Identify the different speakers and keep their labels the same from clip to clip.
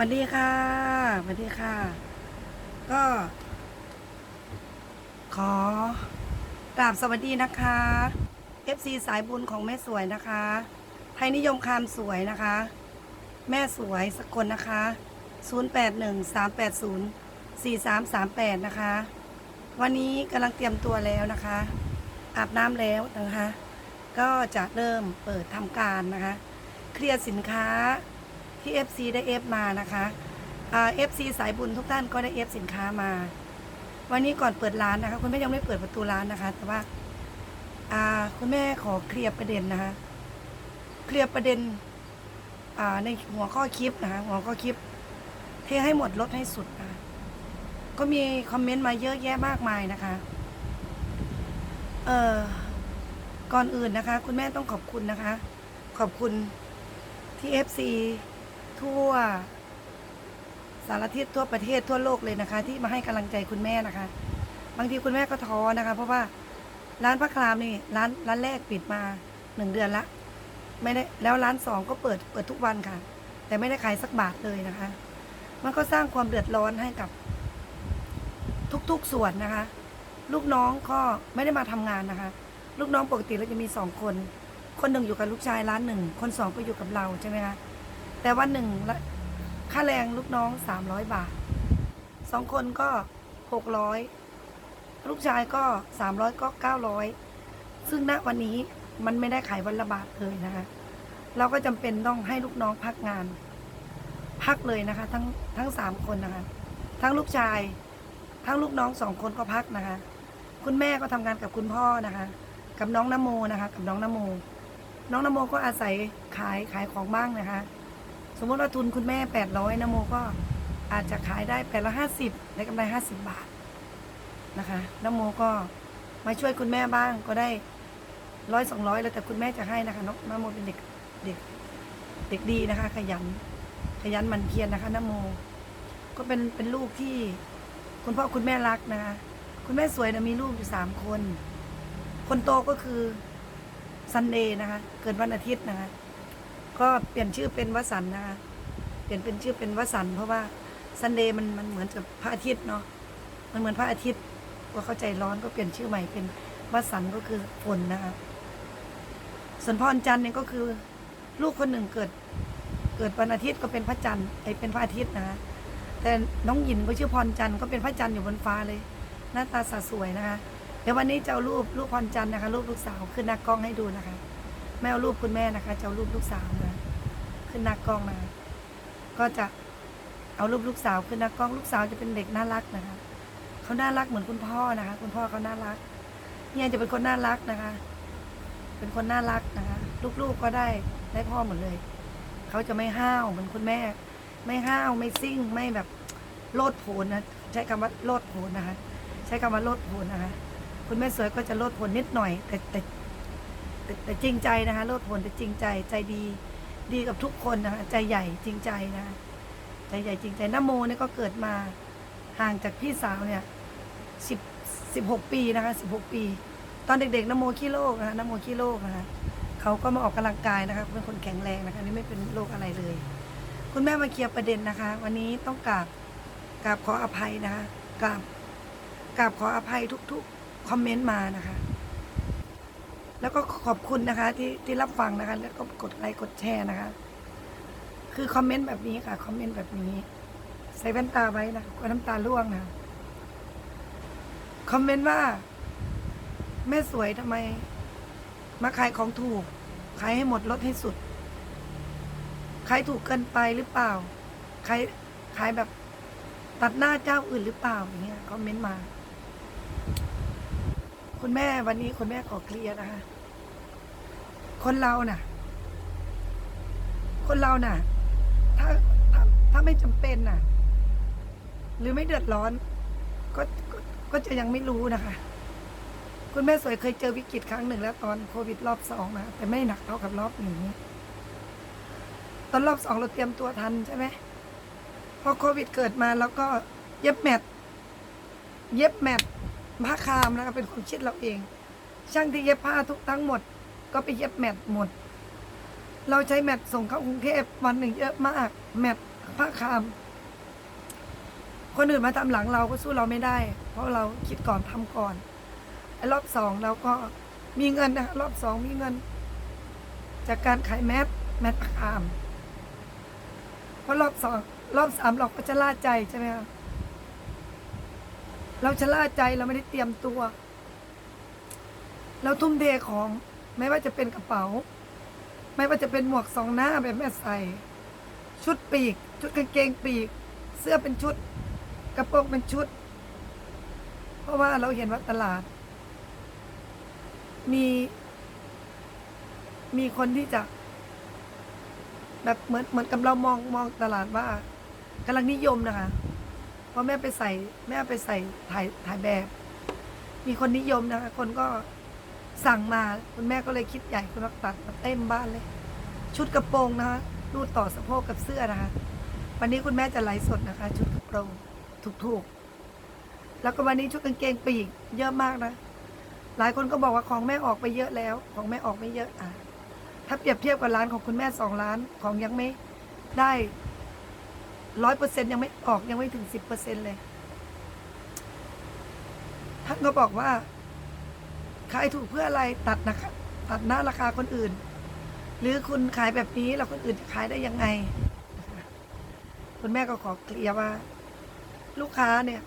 Speaker 1: สวัสดีค่ะสวัสดีค่ะ ก็ ขอกราบสวัสดีนะคะ FC สายบุญของแม่สวยนะคะ ไทยนิยมคามสวยนะคะ แม่สวยสกลนะคะ 0813804338 นะคะ วันนี้กำลังเตรียมตัวแล้วนะคะ อาบน้ำแล้วนะคะ ก็จะเริ่มเปิดทำการนะคะ เคลียร์สินค้า ที่ FC ได้ F มานะคะเอ่า FC สายบุญทุกท่านก็ได้ F สินค้ามา วันนี้ก่อนเปิดร้านนะคะ คุณแม่ยังไม่เปิดประตูร้านนะคะ แต่ว่าอาคุณแม่ขอเคลียร์ประเด็นนะคะ เคลียร์ประเด็นในหัวข้อคลิปนะคะหัวข้อคลิป เทให้หมดลดให้สุดนะะก็มีคอมเมนต์มาเยอะแยะมากมายนะคะ เอ่อก่อนอื่นนะคะ คุณแม่ต้องขอบคุณนะคะ ขอบคุณที่ FC ทั่ว สารทิศทั่วประเทศทั่วโลกเลยนะคะ ที่มาให้กำลังใจคุณแม่นะคะ บางทีคุณแม่ก็ท้อนะคะ เพราะว่าร้านพระครามนี่ร้านร้านแรกปิดมาหนึ่งเดือนละไม่ได้แล้วร้านสองก็เปิดเปิดทุกวันค่ะ แต่ไม่ได้ขายสักบาทเลยนะคะ มันก็สร้างความเดือดร้อนให้กับ ทุกๆส่วนนะคะ ลูกน้องก็ไม่ได้มาทำงานนะคะ ลูกน้องปกติเราจะมีสองคน คนหนึ่งอยู่กับลูกชายร้านหนึ่งคนสองก็อยู่กับเราใช่ไหมคะ แต่วันหนึ่งค่าแรงลูกน้องสามร้อยบาทสองคนก็หกร้อยลูกชายก็สามร้อยก็เก้าร้อยซึ่งณวันนี้มันไม่ได้ขายวันละบาทเลยนะคะเราก็จำเป็นต้องให้ลูกน้องพักงาน พักเลยนะคะ ทั้งทั้งสามคนนะคะ ทั้งลูกชาย ทั้งลูกน้องสองคนก็พักนะคะ คุณแม่ก็ทำงานกับคุณพ่อนะคะ กับน้องนโมนะคะ กับน้องนโม น้องนโมก็อาศัยขายขายของบ้างนะคะ สมมติว่าทุนคุณแม่แปดร้อยนโมก็อาจจะขายได้แปดละห้าสิบได้กำไรห้าสิบบาทนะคะนโมก็มาช่วยคุณแม่บ้างก็ได้ร้อยสองร้อยแล้วแต่คุณแม่จะให้นะคะน้องนโมเป็นเด็กเด็กเด็กดีนะคะ ขยัน ขยันมันเพียรนะคะนโม ก็เป็นเป็นลูกที่คุณพ่อคุณแม่รักนะคะคุณแม่สวยนะมีลูกอยู่สามคน คนโตก็คือซันเดย์นะคะ เกิดวันอาทิตย์นะคะ ก็เปลี่ยนชื่อเป็นวสันนะคะ เปลี่ยนเป็นชื่อเป็นวสันเพราะว่าซันเดย์มันมันเหมือนกับพระอาทิตย์เนาะ มันเหมือนพระอาทิตย์ก็เข้าใจร้อนก็เปลี่ยนชื่อใหม่เป็นวสันก็คือฝนนะคะส่วนพรจันทร์เนี่ยก็คือ ลูกคนหนึ่งเกิด เกิดวันอาทิตย์ก็เป็นพระจันทร์ไอเป็นพระอาทิตย์นะคะแต่น้องหยินก็ชื่อพรจันทร์ก็เป็นพระจันทร์อยู่บนฟ้าเลย หน้าตาสะสวยนะคะเดี๋ยววันนี้จะเอารูปรูปพรจันทร์นะคะรูปลูกสาวขึ้นหน้ากล้องให้ดูนะคะ แม่เอารูปคุณแม่นะคะจะเอารูปลูกสาวนะขึ้นหน้ากล้องนะก็จะเอารูปลูกสาวขึ้นหน้ากล้องลูกสาวจะเป็นเด็กน่ารักนะคะเขาน่ารักเหมือนคุณพ่อนะคะ คุณพ่อเขาน่ารักเนี่ยจะเป็นคนน่ารักนะคะ เป็นคนน่ารักนะคะ ลูกๆก็ได้ได้พ่อหมดเลยเขาจะไม่ห้าวเหมือนคุณแม่ ไม่ห้าวไม่ซิ่งไม่แบบโลดโผนนะใช้คำว่าโลดโผนนะคะ ใช้คำว่าโลดโผนนะคะ คุณแม่สวยก็จะโลดโผนนิดหน่อย แต่แต่ แต่แต่จริงใจนะคะโลดผนแต่จริงใจใจดีดีกับทุกคนนะคะใจใหญ่จริงใจนะคะใจใหญ่จริงใจนโมเนี่ยก็เกิดมาห่างจากพี่สาวเนี่ยสิบสิบหกปีนะคะสิบหกปี ตอนเด็กๆนโมขี้โรคนะคะนโมขี้โรคนะคะเขาก็มาออกกำลังกายนะคะเป็นคนแข็งแรงนะคะนี่ไม่เป็นโรคอะไรเลย คุณแม่มาเคลียร์ประเด็นนะคะ วันนี้ต้องกราบกราบขออภัยนะคะกราบกราบขออภัยทุก ๆ คอมเมนต์มานะคะ แล้วก็ขอบคุณนะคะ ที่ที่รับฟังนะคะ แล้วก็กดไลค์กดแชร์นะคะ คือคอมเมนต์แบบนี้ค่ะ คอมเมนต์แบบนี้ ใส่แว่นตาไว้นะคะกลัวน้ำตาร่วงนะคอมเมนต์ว่า แม่สวยทำไม มาขายของถูก ขายให้หมดลดให้สุด ขายถูกเกินไปหรือเปล่า ขายขายแบบตัดหน้าเจ้าอื่นหรือเปล่าอย่างเงี้ยคอมเมนต์มา คุณแม่วันนี้คุณแม่ขอเคลียร์นะคะคนเราน่ะ คนเราน่ะ ถ้าถ้าถ้าไม่จำเป็นน่ะ หรือไม่เดือดร้อนก็ก็ก็จะยังไม่รู้นะคะ คุณแม่สวยเคยเจอวิกฤตครั้งหนึ่งแล้วตอนโควิดรอบสองนะแต่ไม่หนักเท่ากับรอบนี้ตอนรอบสองเราเตรียมตัวทันใช่ไหมพอโควิดเกิดมาแล้วก็เย็บแมทเย็บแมท ผ้าคามนะคะเป็นคนคิดเราเอง ช่างที่เย็บผ้าทุกทั้งหมด ก็ไปเย็บแมทหมด เราใช้แมทส่งเข้ากรุงเทพวันหนึ่งเยอะมาก แมทผ้าคาม คนอื่นมาทำหลังเราก็สู้เราไม่ได้ เพราะเราคิดก่อนทำก่อนรอบสองเราก็มีเงินนะคะรอบสองมีเงิน จากการขายแมสแมสผ้าคามเพราะรอบสองรอบสามเราก็จะล่าใจใช่ไหมคะ เราจะล่าใจเราไม่ได้เตรียมตัว เราทุ่มเทของไม่ว่าจะเป็นกระเป๋า ไม่ว่าจะเป็นหมวกสองหน้าแบบแม่ใส่ ชุดปีก ชุดกางเกงปีก เสื้อเป็นชุด กระโปรงเป็นชุด เพราะว่าเราเห็นว่าตลาด มี มีคนที่จะแบบเหมือนเหมือนกับเรามองมองตลาดว่ากำลังนิยมนะคะ ราะแม่ไปใส่แม่ไปใส่ถ่ายถ่ายแบบ มีคนนิยมนะคะคนก็สั่งมาคุณแม่ก็เลยคิดใหญ่คุณรักตัดมาเต็มบ้านเลย ชุดกระโปรงนะคะรูดต่อสะโพกกับเสื้อนะคะวันนี้คุณแม่จะไลฟ์สดนะคะ ชุดกระโปรงถูกๆ แล้วก็วันนี้ชุดกางเกงปีกเยอะมากนะหลายคนก็บอกว่าของแม่ออกไปเยอะแล้ว ของแม่ออกไม่เยอะอะถ้าเปรียบเทียบกับร้านของคุณแม่สองล้านของยังไม่ได้ ร้อยเปอร์เซ็นยังไม่ออกยังไม่ถึงสิบเปอร์เซ็นเลย ท่านก็บอกว่า ขายถูกเพื่ออะไรตัดนะคะตัดหน้าราคาคนอื่น หรือคุณขายแบบนี้แล้วคนอื่นจะขายได้ยังไง คุณแม่ก็ขอเคลียร์ว่า ลูกค้าเนี่ย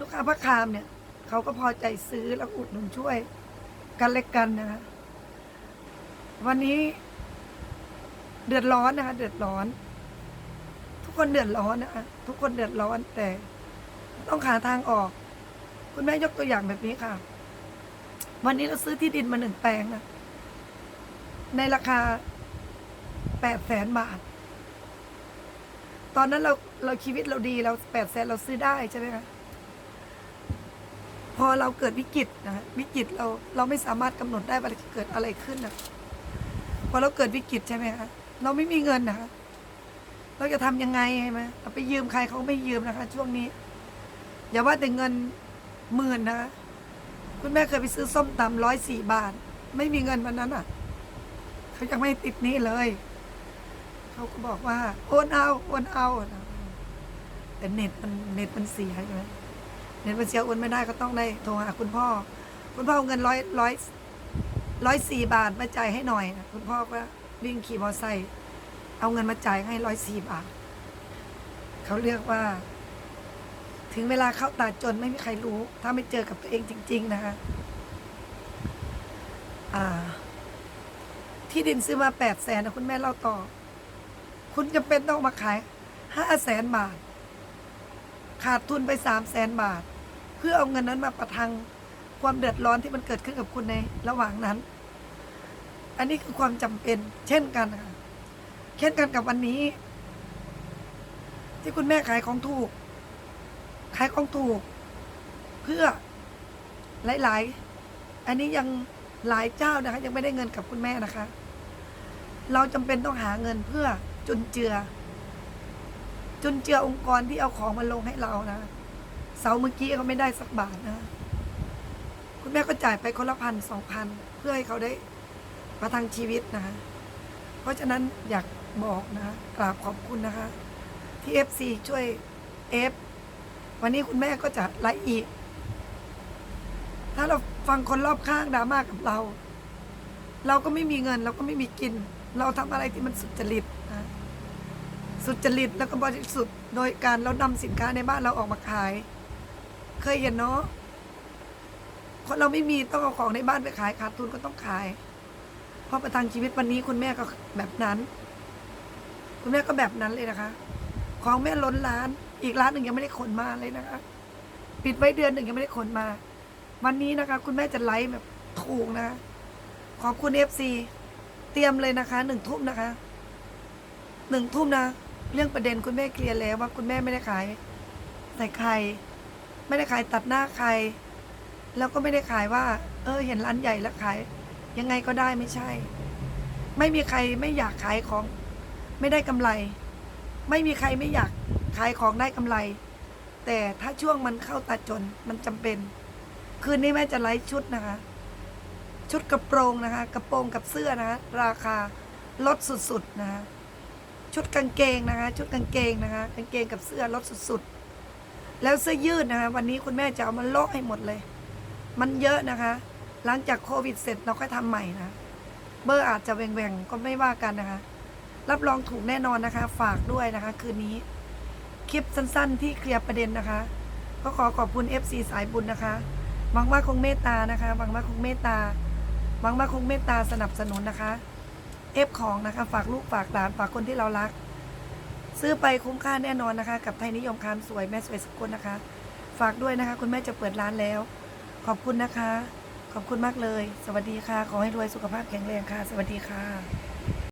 Speaker 1: ลูกค้าพระคามเนี่ยเขาก็พอใจซื้อแล้วอุดหนุนช่วย กันเล็กกันนะคะวันนี้เดือดร้อนนะคะ เดือดร้อน คนเดือดร้อนนะคะทุกคนเดือดร้อนแต่ ต้องหาทางออก คุณแม่ยกตัวอย่างแบบนี้ค่ะ วันนี้เราซื้อที่ดินมาหนึ่งแปลงนะในราคาแปดแสนบาท ตอนนั้นเราเราชีวิตเราดีเราแปดแสนเราซื้อได้ใช่ไหมคะพอเราเกิดวิกฤตนะวิกฤตเราเราไม่สามารถกำหนดได้ว่าจะเกิดอะไรขึ้นนะพอเราเกิดวิกฤตใช่ไหมคะเราไม่มีเงินนะคะ เราจะทำยังไงใช่ไหมเราไปยืมใครเขาไม่ยืมนะคะ ช่วงนี้ อย่าว่าแต่เงินหมื่นนะคะคุณแม่เคยไปซื้อส้มตำร้อยสี่บาท ไม่มีเงินวันนั้นอะ เขายังไม่ติดนี้เลย เขาก็บอกว่าโอนเอาโอนเอาแต่เน็ตมันเน็ตมันเสียใช่ไหมเน็ตมันเสียโอนไม่ได้ก็ต้องได้โทรหาคุณพ่อ คุณพ่อเอาเงินร้อยร้อยร้อยสี่บาทมาจ่ายให้หน่อยนะคุณพ่อก็วิ่งขี่มอเตอร์ไซค์ เอาเงินมาจ่ายให้ร้อยสี่บาทเขาเรียกว่า ถึงเวลาเข้าตาจนไม่มีใครรู้ ถ้าไม่เจอกับตัวเองจริง ๆ นะคะที่ดินซื้อมาแปดแสนนะคุณแม่เล่าต่อ คุณจะเป็นต้องมาขายห้าแสนบาท ขาดทุนไปสามแสนบาท เพื่อเอาเงินนั้นมาประทังความเดือดร้อนที่มันเกิดขึ้นกับคุณในระหว่างนั้น อันนี้คือความจำเป็นเช่นกันค่ะ เช่นกันกับวันนี้ ที่คุณแม่ขายของถูก ขายของถูก เพื่อหลาย ๆ อันนี้ยังหลายเจ้านะคะ ยังไม่ได้เงินกับคุณแม่นะคะ เราจำเป็นต้องหาเงินเพื่อจุนเจือ จุนเจือองค์กรที่เอาของมาลงให้เรานะเสาเมื่อกี้เขาไม่ได้สักบาทนะคุณแม่ก็จ่ายไปคนละพันสองพันเพื่อให้เขาได้ประทังชีวิตนะคะ เพราะฉะนั้นอยากบอกนะคะกราบขอบคุณนะคะ ที่เอฟซีช่วยเอฟวันนี้คุณแม่ก็จะไลฟ์อีก ถ้าเราฟังคนรอบข้างดราม่ากับเรา เราก็ไม่มีเงิน เราก็ไม่มีกิน เราทำอะไรที่มันสุจริตนะสุจริตแล้วก็บริสุทธิ์โดยการเรานำสินค้าในบ้านเราออกมาขาย เคยเห็นเนาะคนเราไม่มีต้องเอาของในบ้านไปขายขาดทุนก็ต้องขาย เพราะประทังชีวิตวันนี้คุณแม่ก็แบบนั้น คุณแม่ก็แบบนั้นเลยนะคะ ของแม่ล้นร้าน อีกร้านหนึ่งยังไม่ได้ขนมาเลยนะคะ ปิดไว้เดือนหนึ่งยังไม่ได้ขนมา วันนี้นะคะ คุณแม่จะไลฟ์แบบถูกนะคะขอบคุณเอฟซีเตรียมเลยนะคะหนึ่งทุ่มนะคะหนึ่งทุ่มนะเรื่องประเด็นคุณแม่เคลียร์แล้วว่าคุณแม่ไม่ได้ขายใส่ใคร ไม่ได้ขายตัดหน้าใคร แล้วก็ไม่ได้ขายว่า เออ เห็นร้านใหญ่แล้วขาย ยังไงก็ได้ไม่ใช่ ไม่มีใครไม่อยากขายของ ไม่ได้กำไร ไม่มีใครไม่อยากขายของได้กำไร แต่ถ้าช่วงมันเข้าตาจนมันจำเป็น คืนนี้แม่จะไลฟ์ชุดนะคะ ชุดกระโปรงนะคะ กระโปรงกับเสื้อนะคะราคาลดสุดๆนะคะชุดกางเกงนะคะ ชุดกางเกงนะคะ กางเกงกับเสื้อลดสุดๆ แล้วเสื้อยืดนะคะ วันนี้คุณแม่จะเอามาโลกให้หมดเลย มันเยอะนะคะ หลังจากโควิดเสร็จเราก็ทำใหม่นะ เบอร์อาจจะแหว่งๆก็ไม่ว่ากันนะคะ รับรองถูกแน่นอนนะคะ ฝากด้วยนะคะ คืนนี้ คลิปสั้นๆ ที่เคลียร์ประเด็นนะคะ ก็ขอขอบคุณ FC สายบุญนะคะหวังว่าคงเมตตานะคะหวังว่าคงเมตตาหวังว่าคงเมตตาสนับสนุนนะคะ เอฟของนะคะ ฝากลูกฝากหลานฝากคนที่เรารัก ซื้อไปคุ้มค่าแน่นอนนะคะ กับไทยนิยมคามสวยแม่สวยสกุลนะคะ ฝากด้วยนะคะ คุณแม่จะเปิดร้านแล้ว ขอบคุณนะคะ ขอบคุณมากเลย สวัสดีค่ะ ขอให้รวยสุขภาพแข็งแรงค่ะ สวัสดีค่ะ